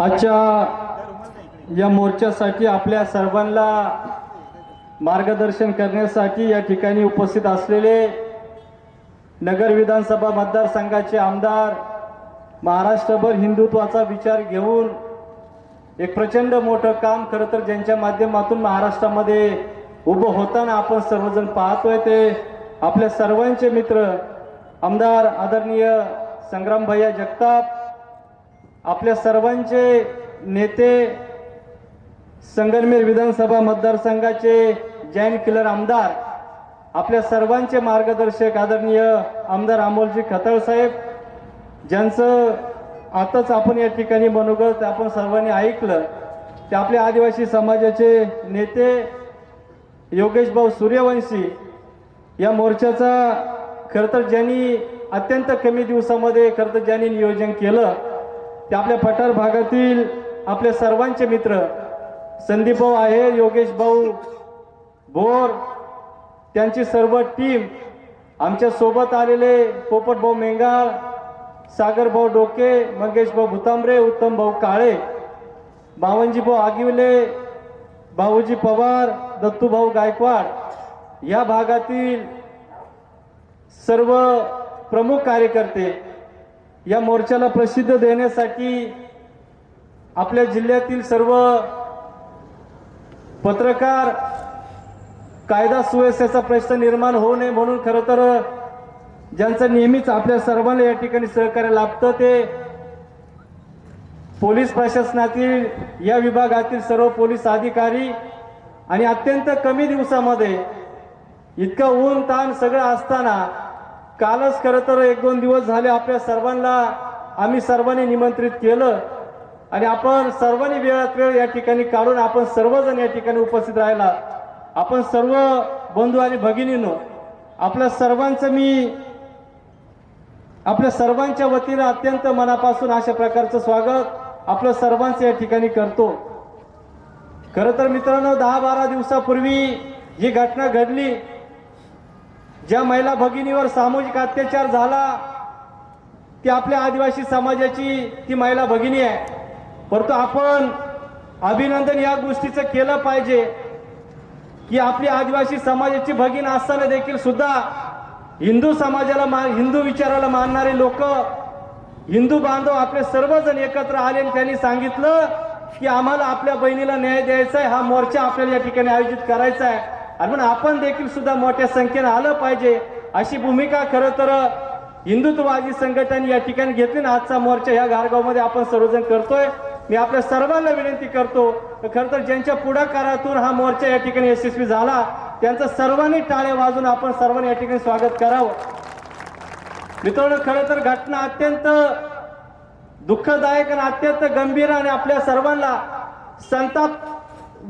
आजच्या या मोर्चासाठी आपल्या सर्वांना मार्गदर्शन करण्यासाठी या ठिकाणी उपस्थित असलेले नगर विधानसभा मतदारसंघाचे आमदार महाराष्ट्रभर हिंदुत्वाचा विचार घेऊन एक प्रचंड मोठं काम खरं तर ज्यांच्या माध्यमातून महाराष्ट्रामध्ये उभं होताना आपण सर्वजण पाहतोय ते आपल्या सर्वांचे मित्र आमदार आदरणीय संग्राम भैया जगताप आपल्या सर्वांचे नेते संगनमेर विधानसभा मतदारसंघाचे जैन किलर आमदार आपल्या सर्वांचे मार्गदर्शक आदरणीय आमदार अमोलजी खताळ साहेब ज्यांचं आताच आपण या ठिकाणी मनोगत आपण सर्वांनी ऐकलं ते आपल्या आदिवासी समाजाचे नेते योगेश भाऊ सूर्यवंशी या मोर्चाचा खरं तर ज्यांनी अत्यंत कमी दिवसामध्ये खरं तर ज्यांनी नियोजन केलं ते आपल्या पठार भागातील आपल्या सर्वांचे मित्र संदीप भाऊ आहे योगेश भाऊ भोर त्यांची सर्व टीम आमच्यासोबत आलेले पोपट भाऊ मेंगाळ सागर भाऊ डोके मंगेश भाऊ भुतांबरे उत्तम भाऊ काळे बावनजी भाऊ आगिवले भाऊजी पवार दत्तू भाऊ गायकवाड या भागातील सर्व प्रमुख कार्यकर्ते या मोर्चाला प्रसिद्ध देण्यासाठी आपल्या जिल्ह्यातील सर्व पत्रकार कायदा सुव्यवस्थेचा प्रश्न निर्माण होऊ नये म्हणून खरं तर ज्यांचं नेहमीच आपल्या सर्वांना या ठिकाणी सहकार्य लाभतं ते पोलीस प्रशासनातील या विभागातील सर्व पोलीस अधिकारी आणि अत्यंत कमी दिवसामध्ये इतकं ऊन ताण सगळं असताना कालच खरं तर एक दोन दिवस झाले आपल्या सर्वांना आम्ही सर्वांनी निमंत्रित केलं. आणि आपण सर्वांनी वेळात वेळ या ठिकाणी काढून आपण सर्वजण या ठिकाणी उपस्थित राहिला. आपण सर्व बंधू आणि भगिनीनो आपल्या सर्वांचं मी आपल्या सर्वांच्या वतीनं अत्यंत मनापासून अशा प्रकारचं स्वागत आपलं सर्वांचं या ठिकाणी करतो. खरं तर मित्रांनो दहा बारा दिवसापूर्वी ही घटना घडली ज्या महिला भगिनीवर सामूहिक अत्याचार झाला ती आपल्या आदिवासी समाजाची ती महिला भगिनी आहे. परंतु आपण अभिनंदन या गोष्टीचं केलं पाहिजे की आपली आदिवासी समाजाची भगिन असताना देखील सुद्धा हिंदू समाजाला मा हिंदू विचाराला मानणारे लोक हिंदू बांधव आपले सर्वजण एकत्र आले आणि त्यांनी सांगितलं की आम्हाला आपल्या बहिणीला न्याय द्यायचा आहे हा मोर्चा आपल्याला या ठिकाणी आयोजित करायचा आहे. आणि म्हणून आपण देखील सुद्धा मोठ्या संख्येनं आलं पाहिजे. अशी भूमिका खरं तर हिंदुत्ववादी संघटन या ठिकाणी घेतली ना आजचा मोर्चा ह्या गारगावमध्ये आपण सर्वजण करतोय. मी आपल्या सर्वांना विनंती करतो तर खरं तर ज्यांच्या पुढाकारातून हा मोर्चा या ठिकाणी यशस्वी झाला त्यांचं सर्वांनी टाळ्या वाजून आपण सर्वांनी या ठिकाणी स्वागत करावं. मित्रांनो खरं तर घटना अत्यंत दुःखदायक आणि अत्यंत गंभीर आणि आपल्या सर्वांना संताप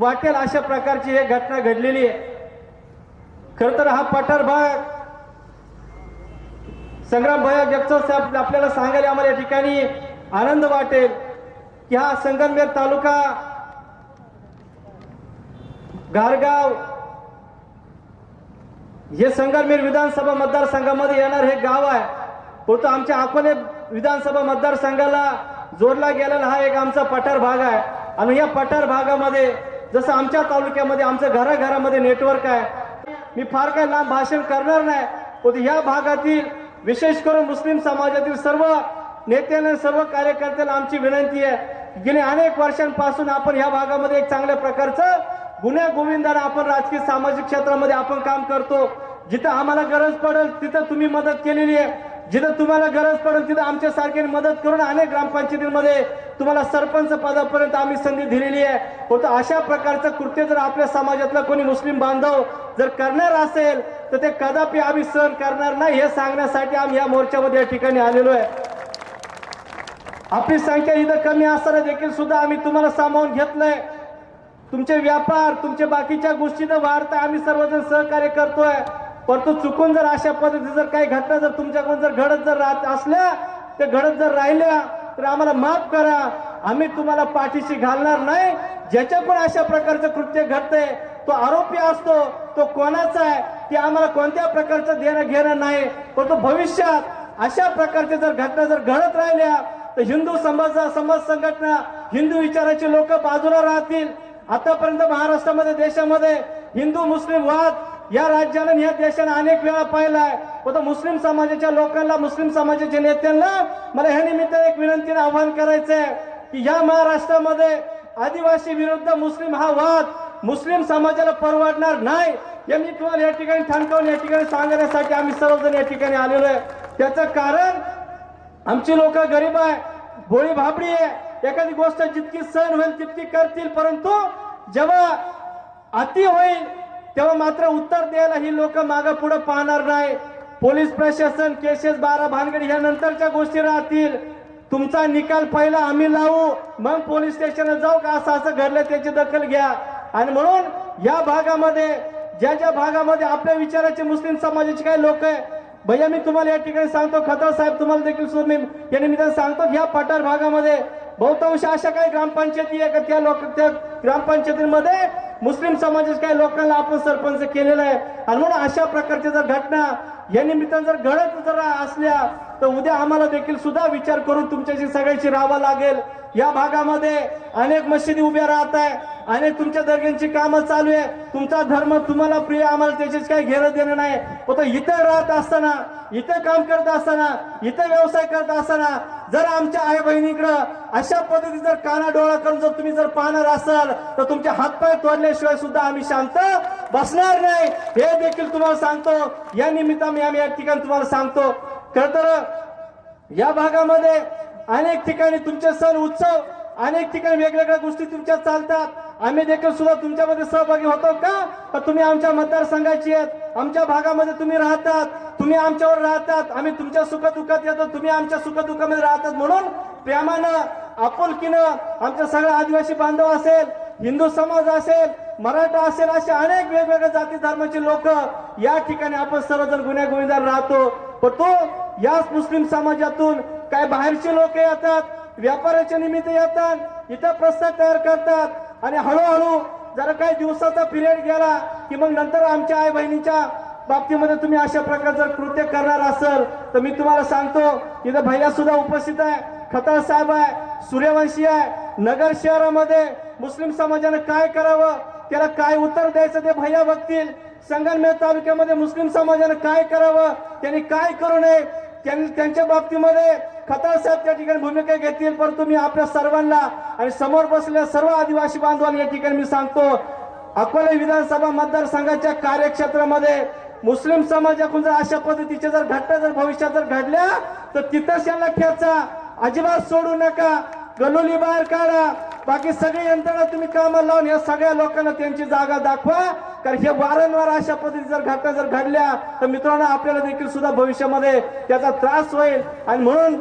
वाटेल अशा प्रकारची ही घटना घडलेली आहे. खरं तर हा पठार भाग संग्राम भया जगताप साहेब आपल्याला सांगायला आम्हाला या ठिकाणी आनंद वाटेल की हा संगमनेर तालुका गारगाव हे संगमनेर विधानसभा मतदारसंघामध्ये येणार हे गाव आहे. परंतु आमच्या अकोले विधानसभा मतदारसंघाला जोडला गेलेला हा एक आमचा पठार भाग आहे. आणि या पठार भागामध्ये जसं आमच्या तालुक्यामध्ये आमच्या घराघरामध्ये नेटवर्क आहे. मी फार काही लांब भाषण करणार नाही. पण या भागातील विशेष करून मुस्लिम समाजातील सर्व नेत्यांना सर्व कार्यकर्त्यांना आमची विनंती आहे गेल्या अनेक वर्षांपासून आपण या भागामध्ये एक चांगल्या प्रकारचं गुन्ह्या गोविंदाने आपण राजकीय सामाजिक क्षेत्रामध्ये आपण काम करतो. जिथं आम्हाला गरज पडेल तिथं तुम्ही मदत केलेली आहे. जिथं तुम्हाला गरज पडेल तिथं आमच्यासारखे मदत करून अनेक ग्रामपंचायतीमध्ये तुम्हाला सरपंच पदापर्यंत आम्ही संधी दिलेली आहे. होतं अशा प्रकारचं कृत्य जर आपल्या समाजातला कोणी मुस्लिम बांधव जर करणार असेल तर ते कदापि आम्ही सहन करणार नाही हे सांगण्यासाठी आम्ही या मोर्चामध्ये या ठिकाणी आलेलो आहे. आपली संख्या इथं कमी असताना देखील सुद्धा आम्ही तुम्हाला सामावून घेतलंय तुमचे व्यापार तुमच्या बाकीच्या गोष्टी तर आम्ही सर्वजण सहकार्य करतोय. परंतु चुकून जर अशा पद्धती जर काही घटना जर तुमच्याकडून जर घडत जर राहत असल्या ते घडत जर राहिल्या तर आम्हाला माफ करा. आम्ही तुम्हाला पाठीशी घालणार नाही. ज्याच्या पण अशा प्रकारचं कृत्य घडतंय तो आरोपी असतो तो कोणाचा आहे ते आम्हाला कोणत्या प्रकारचं देणं घेणं नाही. परंतु भविष्यात अशा प्रकारचे जर घटना जर घडत राहिल्या तर हिंदू समाज समाज संघटना हिंदू विचाराचे लोक बाजूला राहतील. आतापर्यंत महाराष्ट्रामध्ये देशामध्ये हिंदू मुस्लिम वाद या राज्यानं या देशानं अनेक वेळा पाहिलाय. पण मुस्लिम समाजाच्या लोकांना मुस्लिम समाजाच्या नेत्यांना मला ह्या निमित्त एक विनंतीने आवाहन करायचंय की या महाराष्ट्रामध्ये आदिवासी विरुद्ध मुस्लिम हा वाद मुस्लिम समाजाला परवडणार नाही. हे मी तुम्हाला या ठिकाणी ठणकावून या ठिकाणी सांगण्यासाठी आम्ही सर्वजण या ठिकाणी आलेलो आहे. त्याचं कारण आमची लोक गरीब आहे भोळी भाबडी आहे. एखादी गोष्ट जितकी सहन होईल तितकी करतील परंतु जेव्हा अति होईल तेव्हा मात्र उत्तर द्यायला ही लोक मागं पुढे पाहणार नाही. पोलीस प्रशासन केसेस बारा भानगड ह्या नंतरच्या गोष्टी राहतील. तुमचा निकाल पहिला आम्ही लावू मग पोलीस स्टेशनला जाऊ का? असं असं घडलं त्याची दखल घ्या. आणि म्हणून या भागामध्ये ज्या ज्या भागामध्ये आपल्या विचाराचे मुस्लिम समाजाचे काही लोक आहे भैया मी तुम्हाला या ठिकाणी सांगतो खतर साहेब तुम्हाला देखील मी या निमित्ताने सांगतो की या पठार भागामध्ये बहुतांश अशा काही ग्रामपंचायती आहे का? त्या लोक त्या ग्रामपंचायतीमध्ये मुस्लिम समाजाच्या काही लोकांना आपण सरपंच केलेला आहे आणि म्हणून अशा प्रकारच्या जर घटना या निमित्तानं जर घडत जर असल्या तर उद्या आम्हाला देखील सुद्धा विचार करून तुमच्याशी सगळ्याशी राहावं लागेल. या भागामध्ये अनेक मशिदी उभ्या राहत आहे अनेक तुमच्या दर्ग्यांची कामं चालू आहे. तुमचा धर्म तुम्हाला प्रिय आम्हाला त्याच्याच काही घेणं देणं नाही. पण तो इथं राहत असताना इथं काम करत असताना इथं व्यवसाय करत असताना जर आमच्या आई बहिणीकडं अशा पद्धतीने जर काना डोळा करून जर तुम्ही जर पाहणार असाल तर तुमचे हातपाय तोडल्याशिवाय सुद्धा आम्ही शांत बसणार नाही. हे देखील तुम्हाला सांगतो. या निमित्ताने आम्ही या ठिकाणी तुम्हाला सांगतो. खर तर या भागामध्ये अनेक ठिकाणी तुमचे सण उत्सव अनेक ठिकाणी वेगवेगळ्या गोष्टी तुमच्या चालतात. आम्ही देखील सुद्धा तुमच्यामध्ये सहभागी होतो का? पण तुम्ही आमच्या मतदारसंघाची आहेत? आमच्या भागामध्ये तुम्ही राहतात. तुम्ही आमच्यावर राहतात. आम्ही तुमच्या सुखदुःखात येतो. तुम्ही आमच्या सुखदुःखामध्ये राहतात म्हणून प्रेमानं आपुलकीनं आमच्या सगळ्या आदिवासी बांधव असेल हिंदू समाज असेल मराठा असेल असे अनेक वेगवेगळ्या जाती धर्माचे लोक या ठिकाणी आपण सर्वजण गुन्हेगोविंदार राहतो. पण तो याच मुस्लिम समाजातून काय बाहेरचे लोक येतात व्यापाराच्या निमित्त येतात इथं प्रस्ताव तयार करतात. आणि हळूहळू जरा काही दिवसाचा पिरियड गेला की मग नंतर आमच्या आई बहिणीच्या बाबतीमध्ये तुम्ही अशा प्रकारचं कृत्य करणार असाल तर मी तुम्हाला सांगतो इथं भैया सुद्धा उपस्थित आहे खताळ साहेब आहे सूर्यवंशी आहे. नगर शहरामध्ये मुस्लिम समाजानं काय करावं त्याला काय उत्तर द्यायचं ते भैया बघतील. संगमनेर तालुक्यामध्ये मुस्लिम समाजानं काय करावं त्यांनी काय करू नये त्यांच्या बाबतीमध्ये खताळ साहेब त्या ठिकाणी भूमिका घेतील परंतु मी आपल्या सर्वांना आणि समोर बसलेल्या सर्व आदिवासी बांधवांना या ठिकाणी मी सांगतो अकोला विधानसभा मतदारसंघाच्या कार्यक्षेत्रामध्ये मुस्लिम समाजाकडून जर अशा पद्धतीच्या जर घटना जर भविष्यात जर घडल्या तर तिथंच यांना खेचा. अजिबात सोडू नका. गलोली बाहेर काढा. बाकी सगळी यंत्रणा तुम्ही कामाला लावून या सगळ्या लोकांना त्यांची जागा दाखवा. कारण हे वारंवार अशा पद्धती जर घटना जर घडल्या तर मित्रांनो आपल्याला देखील सुद्धा भविष्यामध्ये त्याचा त्रास होईल. आणि म्हणून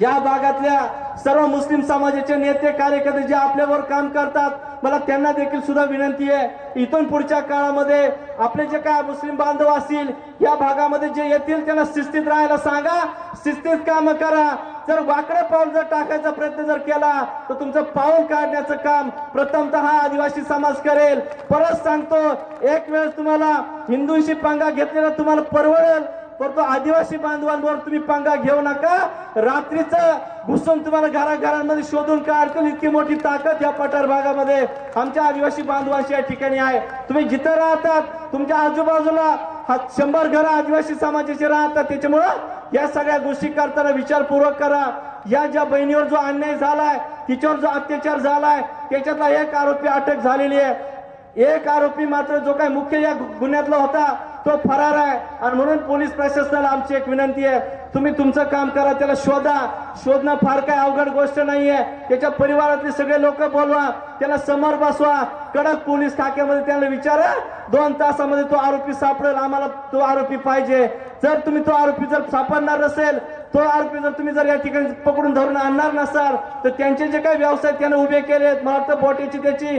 या भागातल्या सर्व मुस्लिम समाजाचे नेते कार्यकर्ते जे आपल्यावर काम करतात मला त्यांना देखील सुद्धा विनंती आहे इथून पुढच्या काळामध्ये आपले जे काय मुस्लिम बांधव असतील या भागामध्ये जे येतील त्यांना शिस्तीत राहायला सांगा शिस्तीत काम करा. जर वाकडं पाऊल जर टाकायचा प्रयत्न जर केला तर तुमचं पाऊल काढण्याचं काम प्रथमतः हा आदिवासी समाज करेल. परत सांगतो एक वेळेस तुम्हाला हिंदूंशी पंगा घेतलेला तुम्हाला परवडेल. परंतु आदिवासी बांधवांवर तुम्ही पंगा घेऊ नका. रात्रीचं घुसून तुम्हाला घराघरांमध्ये शोधून काढतील इतकी मोठी ताकद या पठार भागामध्ये आमच्या आदिवासी बांधवांची या ठिकाणी आहे. तुम्ही जिथं राहतात तुमच्या आजूबाजूला हा शंभर घरं आदिवासी समाजाचे राहतात. त्याच्यामुळं या सगळ्या गोष्टी करताना विचारपूर्वक करा. या ज्या बहिणीवर जो अन्याय झालाय तिच्यावर जो अत्याचार झालाय त्याच्यातला एक आरोपी अटक झालेली आहे. एक आरोपी मात्र जो काही मुख्य या गुन्ह्यातला होता तो फरार आहे. आणि म्हणून पोलीस प्रशासनाला आमची एक विनंती आहे. तुम्ही तुमचं काम करा त्याला शोधा. शोधणं फार काय अवघड गोष्ट नाहीये. त्याच्या परिवारातले सगळे लोक बोलवा. त्याला समोर बसवा. कडक पोलीस खाक्यामध्ये त्याला विचारा. दोन तासामध्ये तो आरोपी सापडेल. आम्हाला तो आरोपी पाहिजे. जर तुम्ही तो आरोपी जर सापडणार नसेल तो आरोपी जर तुम्ही जर या ठिकाणी पकडून धरून आणणार नसाल तर त्यांचे जे काही व्यवसाय त्याने उभे केलेत. मला वाटतं बोटीची त्याची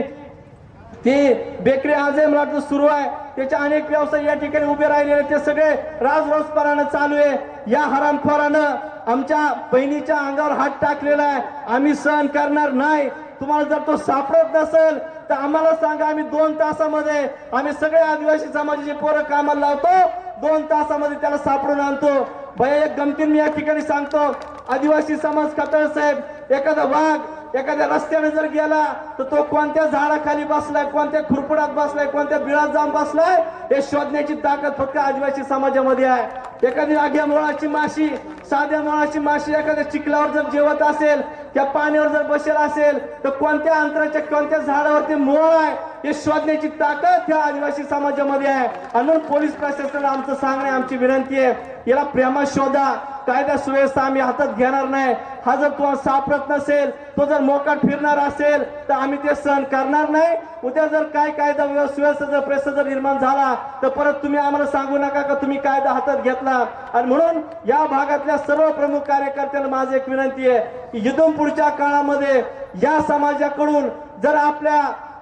ही बेकरी आजही मला सुरू आहे. त्याचे अनेक व्यवसाय या ठिकाणी उभे राहिलेले ते सगळे राजरोसपणानं चालू आहे. या हरामखोरानं आमच्या बहिणीच्या अंगावर हात टाकलेला आहे. आम्ही सहन करणार नाही. तुम्हाला जर तो सापडत नसेल तर आम्हाला सांगा आम्ही दोन तासामध्ये आम्ही सगळे आदिवासी समाजाचे पोरं कामाला लावतो. दोन तासामध्ये त्याला सापडून आणतो. भया एक गमतीन मी या ठिकाणी सांगतो. आदिवासी समाज खातर साहेब एखादा वाघ एखाद्या रस्त्याने जर गेला तर तो कोणत्या झाडाखाली बसलाय कोणत्या खुरपडात बसलाय कोणत्या बिळात जाऊन बसलाय हे शोधण्याची ताकद फक्त आदिवासी समाजामध्ये आहे. एखादी आग्या मुळाची माशी साध्या मुळाची माशी एखाद्या चिखलावर जर जेवत असेल त्या पाण्यावर जर बसेल असेल तर कोणत्या अंतराच्या कोणत्या झाडावरती मुळ आहे हे शोधण्याची ताकद त्या आदिवासी समाजामध्ये आहे. आणि म्हणून पोलीस प्रशासनाला आमचं सांगणे आमची विनंती आहे. याला प्रेमा शोधा. कायदा सुव्यवस्था आम्ही हातात घेणार नाही. हा जर तुम्हाला सापडत नसेल तो जर मोकाट फिरणार असेल तर आम्ही ते सहन करणार नाही. उद्या जर काय कायदा व्यव- सुव्यवस्था जर प्रश्न जर निर्माण झाला तर परत तुम्ही आम्हाला सांगू नका का तुम्ही कायदा हातात घेतला? आणि म्हणून या भागातल्या सर्व प्रमुख कार्यकर्त्यांना माझी एक विनंती आहे की इथून पुढच्या काळामध्ये या समाजाकडून जर आपल्या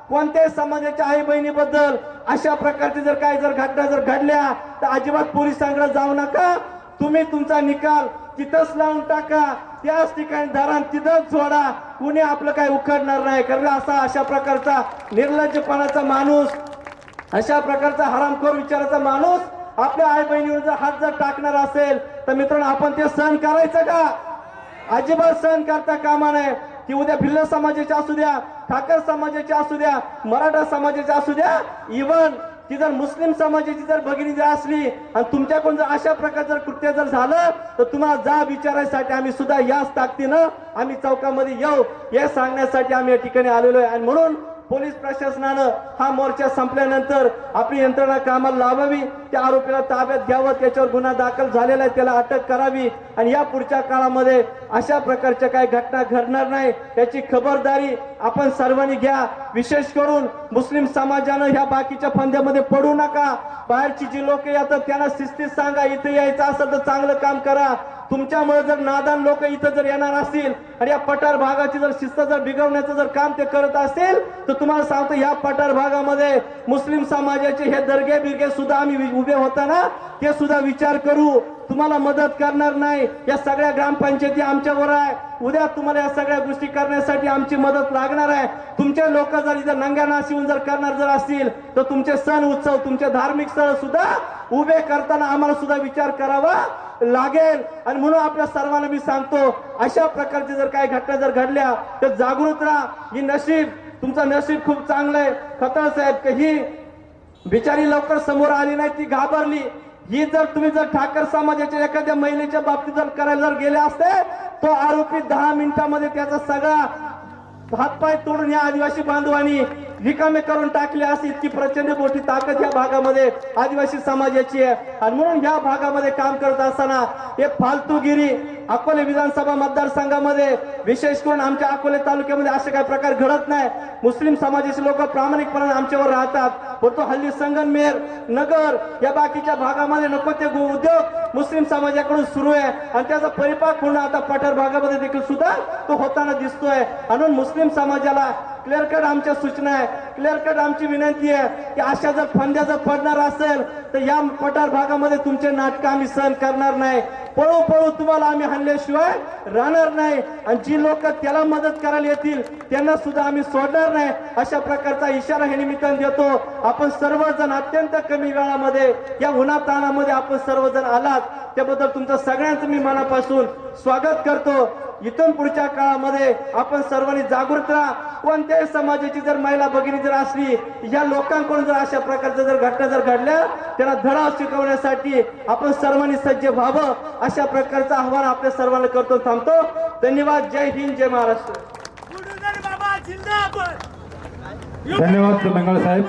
कोणत्याही समाजाच्या आई बहिणीबद्दल अशा प्रकारची जर काही जर घटना जर घडल्या तर अजिबात पोलिसांकडे जाऊ नका. तुम्ही तुमचा निकाल तिथंच लावून टाका. त्याच ठिकाणी धरण तिथंच सोडा कुणी आपलं काही उखडणार नाही. कारण असा अशा प्रकारचा निर्लज्जपणाचा माणूस अशा प्रकारचा हरामखोर विचाराचा माणूस आपल्या आई बहिणीवर जर हात जर टाकणार असेल तर मित्रांनो आपण ते सहन करायचं का? अजिबात सहन करता कामा नये. की उद्या भिल्ल समाजाचे असू द्या ठाकर समाजाचे असू द्या मराठा समाजाचे असू द्या इवन ती जर मुस्लिम समाजाची जर भगिनी जर असली आणि तुमच्याकडून जर अशा प्रकारचं जर कृत्य जर झालं तर तुम्हाला जा विचारायसाठी आम्ही सुद्धा याच ताकदीनं आम्ही चौकामध्ये येऊ. हे सांगण्यासाठी आम्ही या ठिकाणी आलेलो आहे. आणि म्हणून पोलीस प्रशासनानं हा मोर्चा संपल्यानंतर आपली यंत्रणा कामाला लावावी त्या आरोपीला ताब्यात घ्यावं त्याच्यावर गुन्हा दाखल झालेला आहे त्याला अटक करावी आणि या पुढच्या काळामध्ये अशा प्रकारच्या काही घटना घडणार नाही याची खबरदारी आपण सर्वांनी घ्या. विशेष करून मुस्लिम समाजानं ह्या बाकीच्या फंद्यामध्ये पडू नका. बाहेरची जी लोक येतात त्यांना शिस्तीत सांगा इथे यायचं असेल तर चांगलं काम करा. तुमच्यामुळे जर नादान लोक इथं जर येणार असतील आणि या पठार भागाची जर शिस्त जर बिघडवण्याचं जर काम ते करत असतील तर तुम्हाला सांगतो या पठार भागामध्ये मुस्लिम समाजाचे हे दर्गे बिर्गे सुद्धा आम्ही उभे होताना ते सुद्धा विचार करू. तुम्हाला मदत करणार नाही. या सगळ्या ग्रामपंचायती आमच्यावर आहे. उद्या तुम्हाला या सगळ्या गोष्टी करण्यासाठी आमची मदत लागणार आहे. तुमचे लोक जर इथं नंग्या नाशिवून जर करणार जर असतील तर तुमचे सण उत्सव तुमचे धार्मिक स्थळ सुद्धा उभे करताना आम्हाला सुद्धा विचार करावा. लागेल. आणि म्हणून आपल्या सर्वांना मी सांगतो अशा प्रकारची जर काही घटना जर घडल्या तर जागृत राहा. ही नशीब तुमचं नशीब खूप चांगलं आहे. खतर साहेब ही बिचारी लवकर समोर आली नाही ती घाबरली. ही जर तुम्ही जर ठाकर समाजाच्या एखाद्या महिलेच्या बाबतीत जर करायला जर गेले असते तो आरोपी दहा मिनिटामध्ये त्याचा सगळा हातपाय तोडून या आदिवासी बांधवांनी रिकामे करून टाकले असे इतकी प्रचंड मोठी ताकद या भागामध्ये आदिवासी समाजाची आहे. आणि म्हणून या भागामध्ये काम करत असताना हे फालतूगिरी अकोले विधानसभा मतदारसंघामध्ये विशेष करून आमच्या अकोले तालुक्यामध्ये असे काही प्रकार घडत नाही. मुस्लिम समाजाचे लोक प्रामाणिकपणे आमच्यावर राहतात. परंतु हल्ली संगनमेर नगर या बाकीच्या भागामध्ये नको ते उद्योग मुस्लिम समाजाकडून सुरू आहे. आणि त्याचा परिपाक पूर्ण आता पठार भागामध्ये देखील सुद्धा तो होताना दिसतोय. म्हणून मुस्लिम समाजाला क्लिअर कट आमच्या सूचना आहे. क्लिअर कट आमची विनंती आहे की अशा जर फंद्या जर पडणार असेल तर या पठार भागामध्ये तुमचे नाटक आम्ही सहन करणार नाही. पळू पळू तुम्हाला आम्ही हल्ल्याशिवाय राहणार नाही. आणि जी लोक त्याला मदत करायला येतील त्यांना सुद्धा आम्ही सोडणार नाही. अशा प्रकारचा इशारा हे निमित्तानं देतो. आपण सर्वजण अत्यंत कमी वेळामध्ये या उन्हाताणामध्ये आपण सर्वजण आलात. त्याबद्दल तुमचं सगळ्यांचं मी मनापासून स्वागत करतो. इथून पुढच्या काळामध्ये आपण सर्वांनी जागृत राहा. कोणत्याही समाजाची जर महिला भगिनी जर असली या लोकांकडून जर अशा प्रकारच्या जर घटना जर घडल्या त्यांना धडा शिकवण्यासाठी आपण सर्वांनी सज्ज व्हावं. अशा प्रकारचं आव्हान आपल्या सर्वांना करतो थांबतो. धन्यवाद. जय हिंद जय महाराष्ट्र. गुरुधर बाबा जिंदाबाद. धन्यवाद मंगळ साहेब.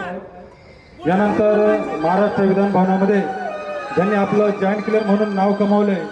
यानंतर महाराष्ट्र विधान भवनामध्ये ज्यांनी आपलं जॉईंट क्लिअर म्हणून नाव कमावलंय